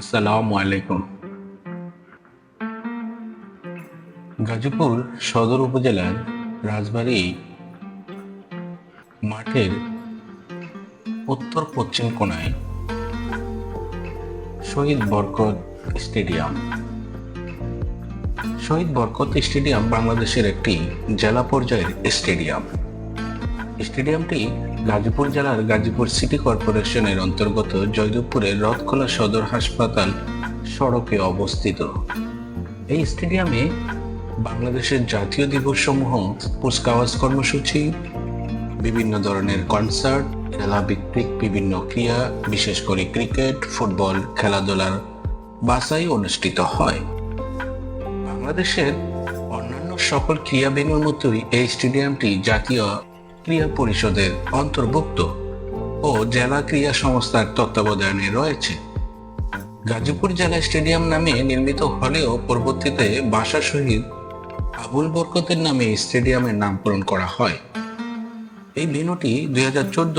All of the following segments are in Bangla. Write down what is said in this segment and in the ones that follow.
আসসালামু আলাইকুম গাজীপুর সদর উপজেলার রাজবাড়ী মাঠের উত্তর পশ্চিম কোণায় শহীদ বরকত স্টেডিয়াম। শহীদ বরকত স্টেডিয়াম বাংলাদেশের একটি জেলা পর্যায়ের স্টেডিয়াম। স্টেডিয়ামটি গাজীপুর জেলার গাজীপুর সিটি কর্পোরেশনের অন্তর্গত জয়দেবপুরের রথখোলা সদর হাসপাতাল সড়কে অবস্থিত। এই স্টেডিয়ামে বাংলাদেশের জাতীয় দিবস সমূহ কুচকাওয়াজ কর্মসূচি, বিভিন্ন ধরনের কনসার্ট, খেলা ভিত্তিক বিভিন্ন ক্রিয়া বিশেষ করে ক্রিকেট, ফুটবল, খেলাধুলার বাসাই অনুষ্ঠিত হয়। বাংলাদেশের অন্যান্য সকল ক্রীড়া ভেন্যুর মতোই এই স্টেডিয়ামটি জাতীয় ক্রীড়া পরিষদের অন্তর্ভুক্ত ও জেলা ক্রীড়া সংস্থার তত্ত্বাবধানে রয়েছে। গাজীপুর জেলা স্টেডিয়াম নামে নির্মিত হলেও পরবর্তীতে বাসা শহীদ আবুল বরকতের নামে স্টেডিয়ামের নামকরণ করা হয়। এই ভেন্যুটি দুই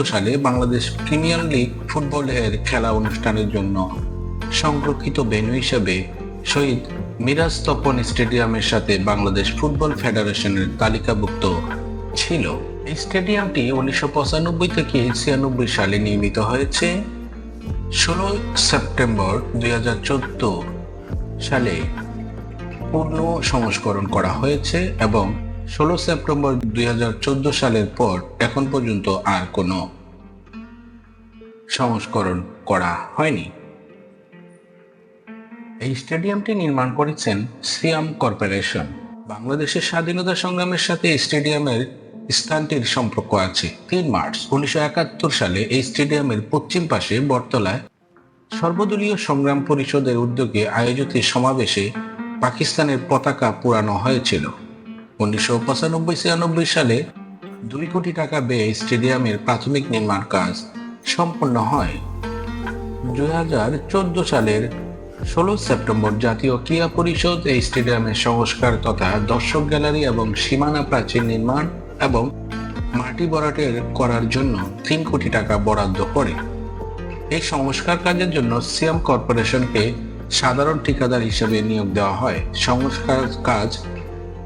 সালে বাংলাদেশ প্রিমিয়ার লিগ ফুটবলের খেলা অনুষ্ঠানের জন্য সংরক্ষিত ভেন্যু হিসেবে শহীদ মিরাজ তপন স্টেডিয়ামের সাথে বাংলাদেশ ফুটবল ফেডারেশনের তালিকাভুক্ত ছিল। স্টেডিয়ামটি উনিশশো পঁচানব্বই থেকে ছিয়ানব্বই সালে নির্মিত হয়েছে। ষোলো সেপ্টেম্বর দুই হাজার চোদ্দ সালে পূর্ণ সংস্করণ করা হয়েছে এবং ষোলো সেপ্টেম্বর দুই হাজার চোদ্দ সালের পর এখন পর্যন্ত আর কোনো সংস্করণ করা হয়নি। এই স্টেডিয়ামটি নির্মাণ করেছেন সিয়াম কর্পোরেশন। বাংলাদেশের স্বাধীনতা সংগ্রামের সাথে স্টেডিয়ামের স্থানটির সম্পর্ক আছে। তিন মার্চ উনিশশো একাত্তর সালে এই স্টেডিয়ামের পশ্চিম পাশে বটতলায় সর্বদলীয় সংগ্রাম পরিষদের উদ্যোগে আয়োজিত সমাবেশে পাকিস্তানের পতাকা পুরানো হয়েছিল। উনিশশো পঁচানব্বই ছিয়ানব্বই সালে দুই কোটি টাকা ব্যয়ে স্টেডিয়ামের প্রাথমিক নির্মাণ কাজ সম্পন্ন হয়। দুই হাজার চোদ্দ সালের ষোলো সেপ্টেম্বর জাতীয় ক্রীড়া পরিষদ এই স্টেডিয়ামের সংস্কার তথা দর্শক গ্যালারি এবং সীমানা প্রাচীর নির্মাণ এবং মাটি বরাটের করার জন্য তিন কোটি টাকা বরাদ্দ করে। এই সংস্কার কাজের জন্য সিয়াম কর্পোরেশনকে সাধারণ ঠিকাদার হিসেবে নিয়োগ দেওয়া হয়। সংস্কার কাজ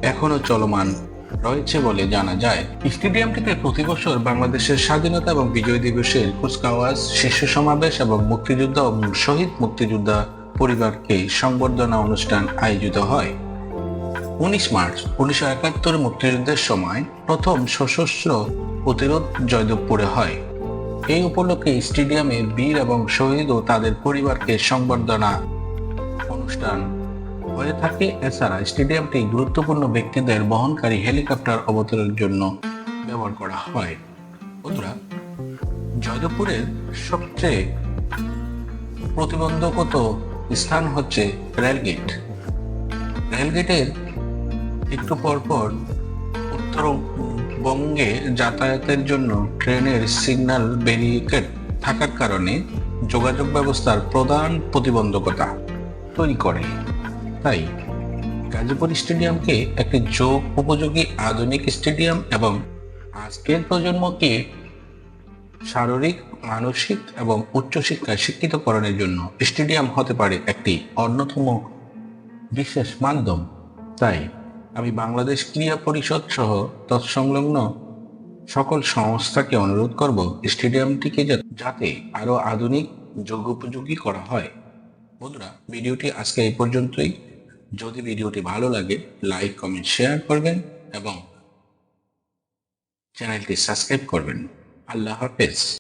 এখনও চলমান রয়েছে বলে জানা যায়। স্টেডিয়ামটিতে প্রতি বছর বাংলাদেশের স্বাধীনতা এবং বিজয় দিবসের কুচকাওয়াজ শিশু সমাবেশ এবং মুক্তিযোদ্ধা ও শহীদ মুক্তিযোদ্ধা পরিবারকে সংবর্ধনা অনুষ্ঠান আয়োজিত হয়। উনিশ মার্চ উনিশশো একাত্তর মুক্তিযুদ্ধের সময় প্রথম সশস্ত্র প্রতিরোধ জয়দেবপুরে হয়। এই উপলক্ষে স্টেডিয়ামে বীর এবং শহীদ ও তাদের পরিবারকে সংবর্ধনা অনুষ্ঠান হয়ে থাকে। এছাড়া স্টেডিয়ামটি গুরুত্বপূর্ণ ব্যক্তিদের বহনকারী হেলিকপ্টার অবতরের জন্য ব্যবহার করা হয়। বন্ধুরা, জয়দেবপুরের সবচেয়ে প্রতিবন্ধকত স্থান হচ্ছে রেলগেট। রেলগেটের একটু পরপর উত্তরবঙ্গে যাতায়াতের জন্য ট্রেনের সিগন্যাল ব্যারিকেড থাকার কারণে যোগাযোগ ব্যবস্থার প্রধান প্রতিবন্ধকতা তৈরি করে। তাই গাজীপুর স্টেডিয়ামকে একটি যোগ উপযোগী আধুনিক স্টেডিয়াম এবং আজকের প্রজন্মকে শারীরিক, মানসিক এবং উচ্চশিক্ষায় শিক্ষিতকরণের জন্য স্টেডিয়াম হতে পারে একটি অন্যতম বিশেষ মাধ্যম। তাই আমি বাংলাদেশ ক্রীড়া পরিষদ সহ তৎসংলগ্ন সকল সংস্থাকে অনুরোধ করব স্টেডিয়ামটিকে যাতে আরও আধুনিক যোগ্য উপযোগী করা হয়। বন্ধুরা, ভিডিওটি আজকে এই পর্যন্তই। যদি ভিডিওটি ভালো লাগে, লাইক, কমেন্ট, শেয়ার করবেন এবং চ্যানেলটি সাবস্ক্রাইব করবেন। আল্লাহ হাফেজ।